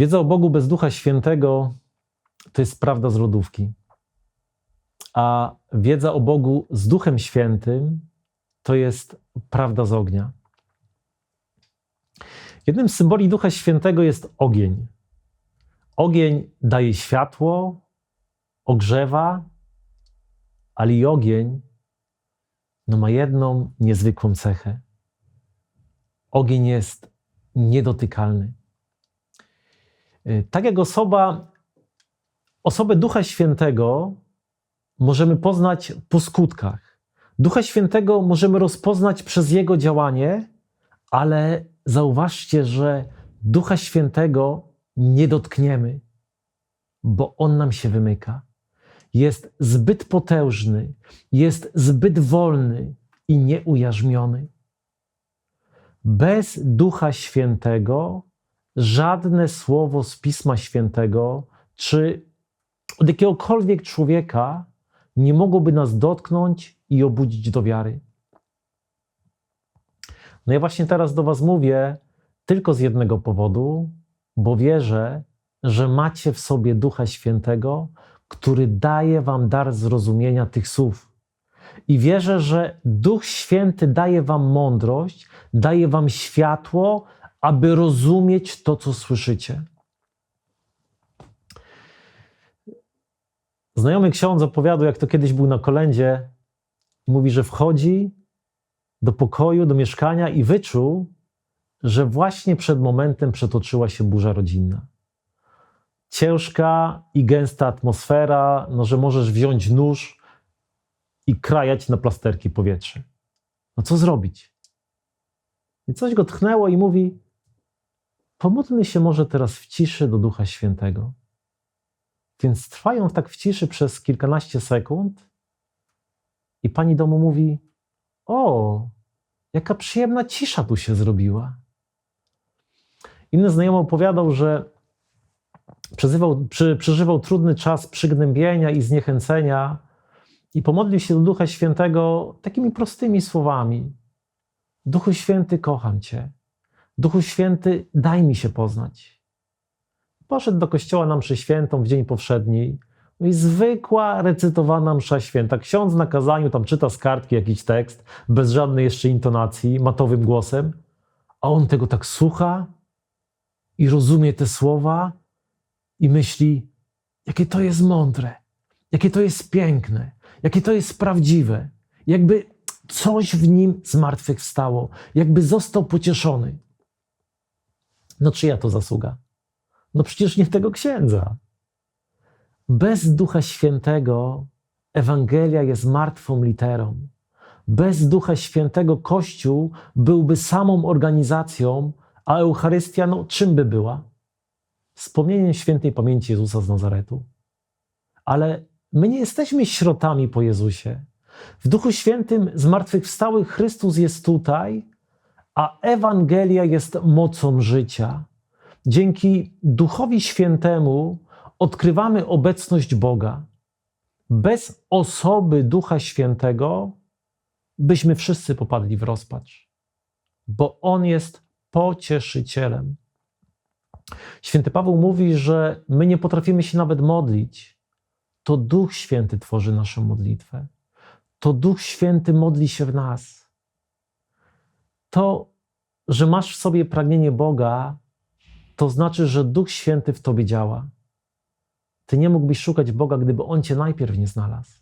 Wiedza o Bogu bez Ducha Świętego to jest prawda z lodówki. A wiedza o Bogu z Duchem Świętym to jest prawda z ognia. Jednym z symboli Ducha Świętego jest ogień. Ogień daje światło, ogrzewa, ale i ogień no ma jedną niezwykłą cechę. Ogień jest niedotykalny. Y, Tak jak osoba, osobę Ducha Świętego możemy poznać po skutkach. Ducha Świętego możemy rozpoznać przez Jego działanie, ale zauważcie, że Ducha Świętego nie dotkniemy, bo On nam się wymyka. Jest zbyt potężny, jest zbyt wolny i nieujarzmiony. Bez Ducha Świętego żadne słowo z Pisma Świętego czy od jakiegokolwiek człowieka nie mogłoby nas dotknąć i obudzić do wiary. No ja właśnie teraz do Was mówię tylko z jednego powodu, bo wierzę, że macie w sobie Ducha Świętego, który daje Wam dar zrozumienia tych słów. I wierzę, że Duch Święty daje Wam mądrość, daje Wam światło, aby rozumieć to, co słyszycie. Znajomy ksiądz opowiadał, jak to kiedyś był na kolędzie. Mówi, że wchodzi do pokoju, do mieszkania i wyczuł, że właśnie przed momentem przetoczyła się burza rodzinna. Ciężka i gęsta atmosfera, no, że możesz wziąć nóż i krajać na plasterki powietrze. No co zrobić? I coś go tchnęło i mówi: Pomódlmy się może teraz w ciszy do Ducha Świętego. Więc trwają tak w ciszy przez kilkanaście sekund, i pani domu mówi: O, jaka przyjemna cisza tu się zrobiła. Inny znajomy opowiadał, że przeżywał, przy, przeżywał trudny czas przygnębienia i zniechęcenia i pomodlił się do Ducha Świętego takimi prostymi słowami: Duchu Święty, kocham Cię. Duchu Święty, daj mi się poznać. Poszedł do kościoła na mszę świętą w dzień powszedni. No i zwykła recytowana msza święta. Ksiądz na kazaniu tam czyta z kartki jakiś tekst, bez żadnej jeszcze intonacji, matowym głosem, a on tego tak słucha i rozumie te słowa i myśli, jakie to jest mądre, jakie to jest piękne, jakie to jest prawdziwe. Jakby coś w nim zmartwychwstało, jakby został pocieszony. No czyja to zasługa? No przecież nie tego księdza. Bez Ducha Świętego Ewangelia jest martwą literą. Bez Ducha Świętego Kościół byłby samą organizacją, a Eucharystia, no czym by była? Wspomnieniem świętej pamięci Jezusa z Nazaretu. Ale my nie jesteśmy śrotami po Jezusie. W Duchu Świętym zmartwychwstały Chrystus jest tutaj, a Ewangelia jest mocą życia. Dzięki Duchowi Świętemu odkrywamy obecność Boga. Bez osoby Ducha Świętego byśmy wszyscy popadli w rozpacz, bo On jest pocieszycielem. Święty Paweł mówi, że my nie potrafimy się nawet modlić. To Duch Święty tworzy naszą modlitwę. To Duch Święty modli się w nas. To, że masz w sobie pragnienie Boga, to znaczy, że Duch Święty w tobie działa. Ty nie mógłbyś szukać Boga, gdyby On cię najpierw nie znalazł.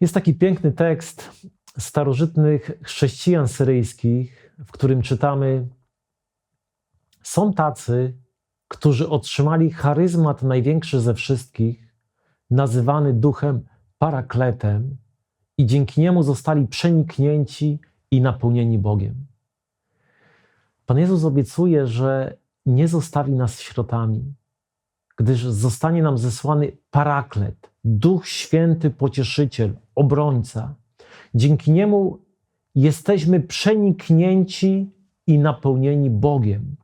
Jest taki piękny tekst starożytnych chrześcijan syryjskich, w którym czytamy: Są tacy, którzy otrzymali charyzmat największy ze wszystkich, nazywany duchem parakletem, i dzięki niemu zostali przeniknięci i napełnieni Bogiem. Pan Jezus obiecuje, że nie zostawi nas środami, gdyż zostanie nam zesłany paraklet, Duch Święty, pocieszyciel, obrońca. Dzięki niemu jesteśmy przeniknięci i napełnieni Bogiem.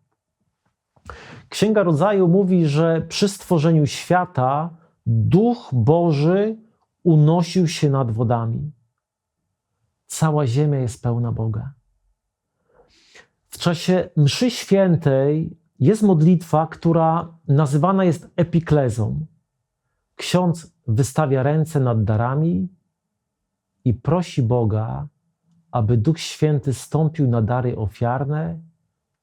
Księga Rodzaju mówi, że przy stworzeniu świata Duch Boży unosił się nad wodami. Cała ziemia jest pełna Boga. W czasie mszy świętej jest modlitwa, która nazywana jest epiklezą. Ksiądz wystawia ręce nad darami i prosi Boga, aby Duch Święty stąpił na dary ofiarne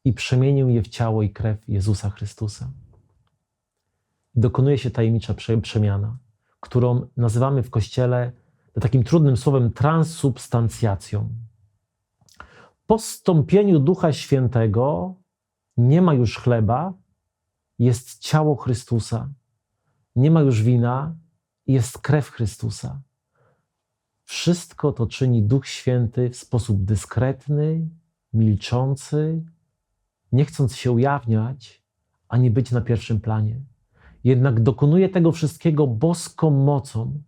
i przemienił je w ciało i krew Jezusa Chrystusa. Dokonuje się tajemnicza prze- przemiana, którą nazywamy w Kościele takim trudnym słowem transubstancjacją. Po stąpieniu Ducha Świętego nie ma już chleba, jest ciało Chrystusa. Nie ma już wina, jest krew Chrystusa. Wszystko to czyni Duch Święty w sposób dyskretny, milczący, nie chcąc się ujawniać, ani być na pierwszym planie. Jednak dokonuje tego wszystkiego boską mocą.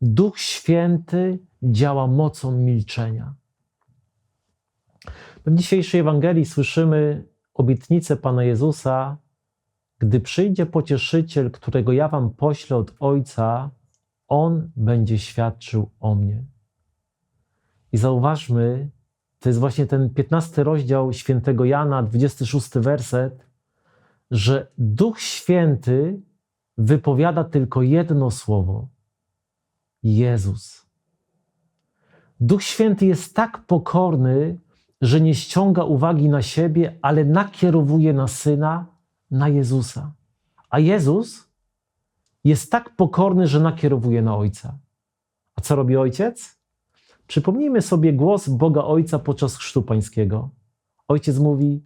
Duch Święty działa mocą milczenia. W dzisiejszej Ewangelii słyszymy obietnicę Pana Jezusa, gdy przyjdzie pocieszyciel, którego ja wam poślę od Ojca, on będzie świadczył o mnie. I zauważmy, to jest właśnie ten 15 rozdział świętego Jana, 26 werset, że Duch Święty wypowiada tylko jedno słowo: Jezus. Duch Święty jest tak pokorny, że nie ściąga uwagi na siebie, ale nakierowuje na syna, na Jezusa. A Jezus jest tak pokorny, że nakierowuje na Ojca. A co robi Ojciec? Przypomnijmy sobie głos Boga Ojca podczas chrztu pańskiego. Ojciec mówi: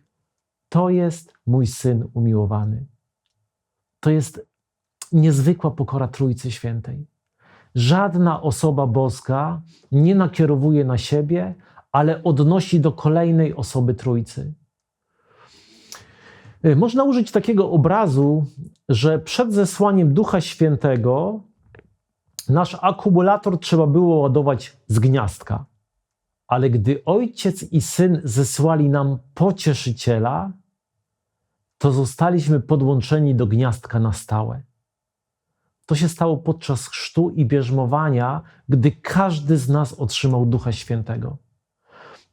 To jest mój syn umiłowany. To jest niezwykła pokora Trójcy Świętej. Żadna osoba boska nie nakierowuje na siebie, ale odnosi do kolejnej osoby Trójcy. Y, Można użyć takiego obrazu, że przed zesłaniem Ducha Świętego nasz akumulator trzeba było ładować z gniazdka. Ale gdy ojciec i syn zesłali nam pocieszyciela, to zostaliśmy podłączeni do gniazdka na stałe. To się stało podczas chrztu i bierzmowania, gdy każdy z nas otrzymał Ducha Świętego.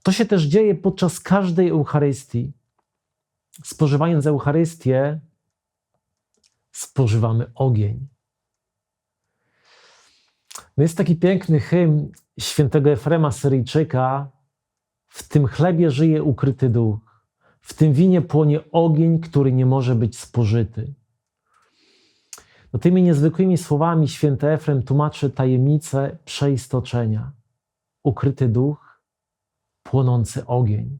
To się też dzieje podczas każdej Eucharystii. Spożywając Eucharystię, spożywamy ogień. No jest taki piękny hymn świętego Efrema Syryjczyka. W tym chlebie żyje ukryty duch, w tym winie płonie ogień, który nie może być spożyty. No tymi niezwykłymi słowami święty Efrem tłumaczy tajemnicę przeistoczenia. Ukryty duch, płonący ogień.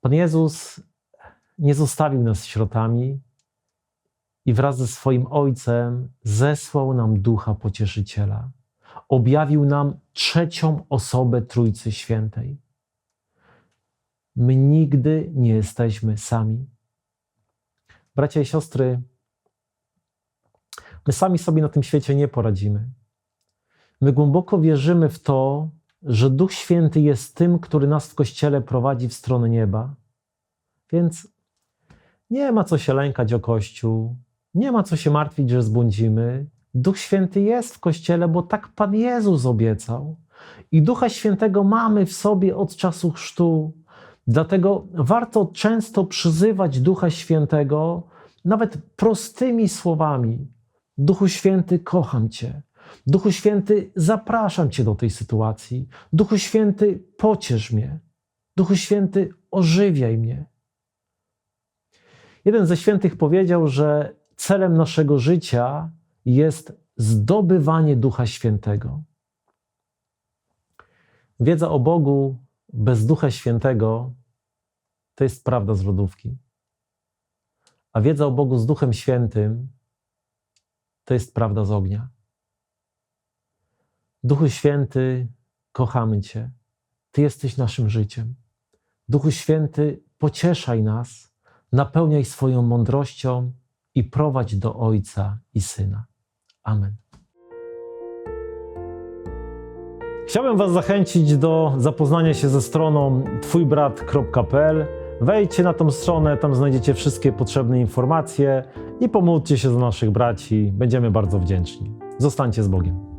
Pan Jezus nie zostawił nas sierotami i wraz ze swoim Ojcem zesłał nam Ducha Pocieszyciela. Objawił nam trzecią osobę Trójcy Świętej. My nigdy nie jesteśmy sami. Bracia i siostry, my sami sobie na tym świecie nie poradzimy. My głęboko wierzymy w to, że Duch Święty jest tym, który nas w Kościele prowadzi w stronę nieba. Więc nie ma co się lękać o Kościół, nie ma co się martwić, że zbłądzimy. Duch Święty jest w Kościele, bo tak Pan Jezus obiecał. I Ducha Świętego mamy w sobie od czasu chrztu. Dlatego warto często przyzywać Ducha Świętego, nawet prostymi słowami. Duchu Święty, kocham Cię. Duchu Święty, zapraszam Cię do tej sytuacji. Duchu Święty, pociesz mnie. Duchu Święty, ożywiaj mnie. Jeden ze świętych powiedział, że celem naszego życia jest zdobywanie Ducha Świętego. Wiedza o Bogu bez Ducha Świętego to jest prawda z lodówki. A wiedza o Bogu z Duchem Świętym to jest prawda z ognia. Duchu Święty, kochamy Cię. Ty jesteś naszym życiem. Duchu Święty, pocieszaj nas, napełniaj swoją mądrością i prowadź do Ojca i Syna. Amen. Chciałbym Was zachęcić do zapoznania się ze stroną twójbrat.pl. Wejdźcie na tą stronę, tam znajdziecie wszystkie potrzebne informacje i pomódlcie się za naszych braci. Będziemy bardzo wdzięczni. Zostańcie z Bogiem.